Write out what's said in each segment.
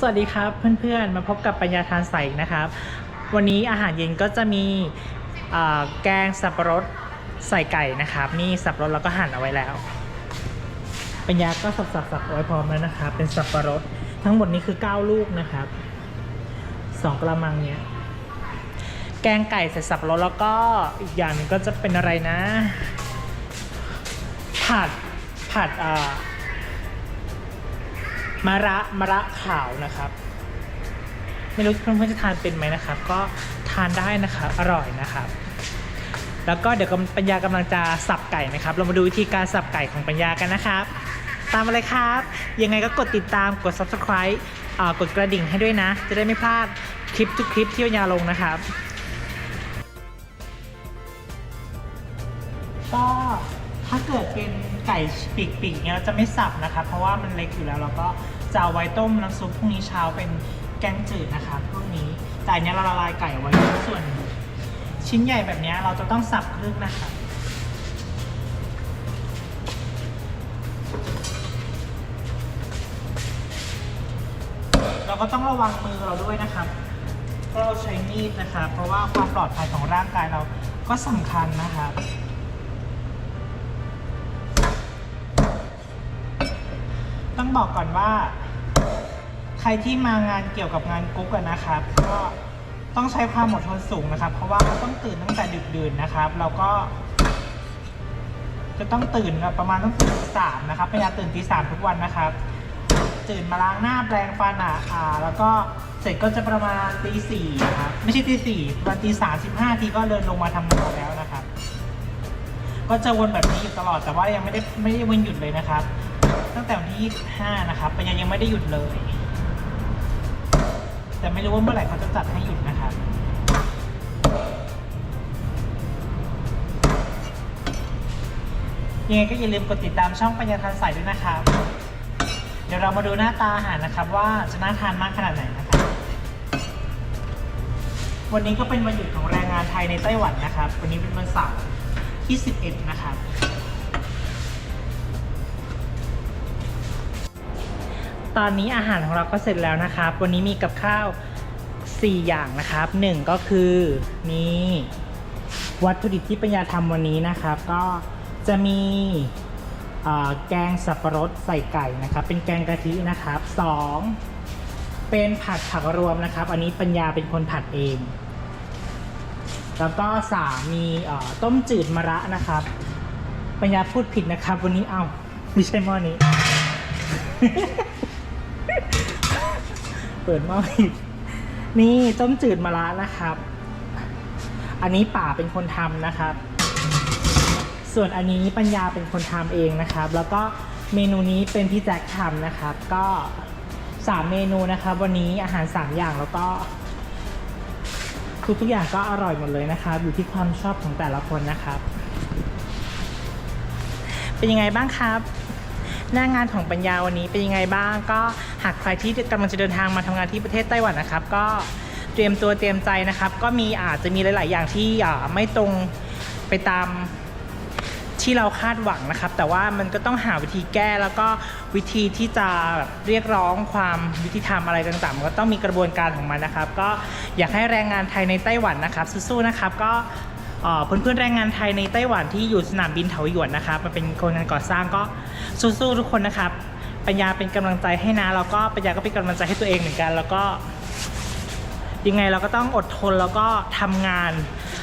สวัสดีครับเพื่อนๆ มาพบกับปัญญาทานใสนะครับ วันนี้อาหารเย็นก็จะมีแกงสับปะรดใส่ไก่นะครับ นี่สับปะรดเราก็หั่นเอาไว้แล้ว ปัญญาก็สับสับสับเอาไว้พร้อมแล้วนะครับ เป็นสับปะรดทั้งหมดนี้คือ 9 ลูกนะครับสองกระมังเนี้ยแกงไก่ใส่สับปะรดแล้วก็อีกอย่างหนึงก็จะเป็นอะไรนะ ผัดผัดอ่า มะระมะระขาวนะครับ ไม่รู้เพื่อนๆจะทานเป็นไหมนะครับ ก็ทานได้นะครับอร่อยนะครับ แล้วก็เดี๋ยวปัญญากำลังจะสับไก่นะครับ เรามาดูวิธีการสับไก่ของปัญญากันนะครับ ตามมาเลยครับ ยังไงก็กดติดตามกด subscribe กดกระดิ่งให้ด้วยนะ จะได้ไม่พลาดคลิปทุกคลิปที่ปัญญาลงนะครับก็ ถ้าเกิดเป็นไก่ปีกๆเนี่ยเราจะไม่สับนะครับเพราะว่ามันเล็กอยู่แล้วเราก็จะเอาไว้ต้มน้ำซุปพรุ่งนี้เช้าเป็นแกงจืดนะครับพวกนี้แต่อันเนี้ยเราละลายไก่เอาไว้ส่วน ชิ้นใหญ่แบบนี้เราจะต้องสับครึ่งนะครับเราก็ต้องระวังมือเราด้วยนะครับเพราะเราใช้มีดนะครับเพราะว่าความปลอดภัยของร่างกายเราก็สำคัญนะครั ต้องบอกก่อนว่า ใครที่มางานเกี่ยวกับงานกุ๊กนะครับ ก็ต้องใช้ความอดทนสูงนะครับ เพราะว่าต้องตื่นตั้งแต่ดึกดื่นนะครับแล้วก็ จะต้องตื่นประมาณต้องตื่นตีสามนะครับพยายามตื่นตีสามทุกวันนะครับตื่นมาล้างหน้าแปรงฟันอะอ่า แล้วก็เสร็จก็จะประมาณตีสี่นะครับไม่ใช่ตีสี่ประมาณตีสามสิบห้าทีก็เดินลงมาทำงานแล้วนะครับ ก็จะวนแบบนี้อยู่ตลอดแต่ว่ายังไม่ได้ไม่ได้วันหยุดเลยนะครับตั้งแต่วันที่ 25 นะครับปัญญายังไม่ได้หยุดเลย แต่ไม่รู้ว่าเมื่อไหร่เขาจะจัดให้หยุดนะครับยังไงก็อย่าลืมกดติดตามช่องปัญญาทันใสด้วยนะครับ เดี๋ยวเรามาดูหน้าตาอาหารนะครับ ว่าจะน่าทานมากขนาดไหนนะครับ วันนี้ก็เป็นวันหยุดของแรงงานไทยในไต้หวันนะครับ วันนี้เป็นวันเสาร์ที่ 11 นะครับ ตอนนี้อาหารของเราก็เสร็จแล้วนะครับ วันนี้มีกับข้าว 4 อย่างนะครับหนึ่งก็คือนี่วัตถุดิบที่ปัญญาทำวันนี้นะครับ ก็จะมีแกงสับปะรดใส่ไก่นะครับ เป็นแกงกะทินะครับสองเป็นผัดผักรวมนะครับ อันนี้ปัญญาเป็นคนผัดเอง แล้วก็สามมีต้มจืดมะระนะครับ ปัญญาพูดผิดนะครับ วันนี้เอาไม่ใช่หม้อนี้ เปิดหม้อผิดนี่ต้มจืดมะระนะครับ อันนี้ป่าเป็นคนทำนะครับ ส่วนอันนี้ปัญญาเป็นคนทำเองนะครับ แล้วก็เมนูนี้เป็นพี่แจ็คทำนะครับ ก็สามเมนูนะครับ วันนี้อาหารสามอย่างแล้วก็ทุกๆอย่างก็อร่อยหมดเลยนะครับ อยู่ที่ความชอบของแต่ละคนนะครับ เป็นยังไงบ้างครับ หน้างานของปัญญาวันนี้เป็นยังไงบ้าง ก็หากใครที่กำลังจะเดินทางมาทำงานที่ประเทศไต้หวันนะครับ ก็เตรียมตัวเตรียมใจนะครับ ก็มีอาจจะมีหลาย ๆ อย่างที่ไม่ตรงไปตามที่เราคาดหวังนะครับ แต่ว่ามันก็ต้องหาวิธีแก้แล้วก็วิธีที่จะเรียกร้องความยุติธรรมอะไรต่างๆมันก็ต้องมีกระบวนการของมันนะครับ ก็อยากให้แรงงานไทยในไต้หวันนะครับสู้ๆนะครับก็ เพื่อนๆแรงงานไทยในไต้หวันที่อยู่สนามบินเถาหยวนนะครับมันเป็นครงานก่อสร้างก็สู้ๆทุกคนนะครับ ปัญญาเป็นกำลังใจให้นะแล้วก็ปัญญาก็เป็นกำลังใจให้ตัวเองเหมือนกัน แล้วก็ยังไงเราก็ต้องอดทนแล้วก็ทำงาน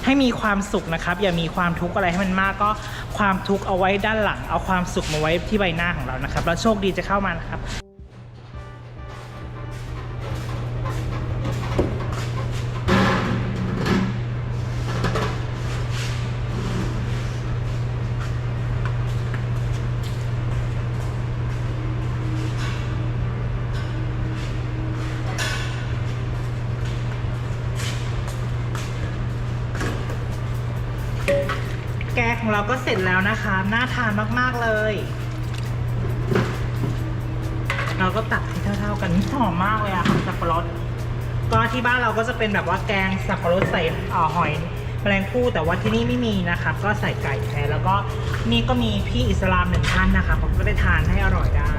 ให้มีความสุขนะครับ อย่ามีความทุกข์อะไรให้มันมากก็ความทุกข์เอาไว้ด้านหลัง เอาความสุขมาไว้ที่ใบหน้าของเรานะครับ แล้วโชคดีจะเข้ามานะครับ ของเราก็เสร็จแล้วนะคะ น่าทานมาก ๆ เลย เราก็ตักให้เท่า ๆ กันหอมมากเลยอะค่ะสับปะรดก็ที่บ้านเราก็จะเป็นแบบว่าแกงสับปะรดใส่หอยแมลงภู่แต่ว่าที่นี่ไม่มีนะคะก็ใส่ไก่แทนแล้วก็นี่ก็มีพี่อิสลามหนึ่งท่านนะคะผมก็ได้ทานให้อร่อยได้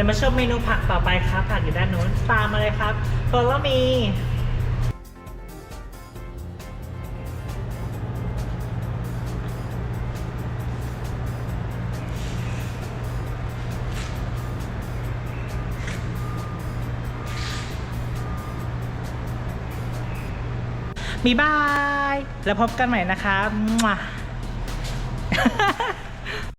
ี๋ยวมาชมเมนูผักต่อไปครับผักอยู่ด้านนู้นตามมาเลยครับ follow me มีบาย แล้วพบกันใหม่นะครับมั่ว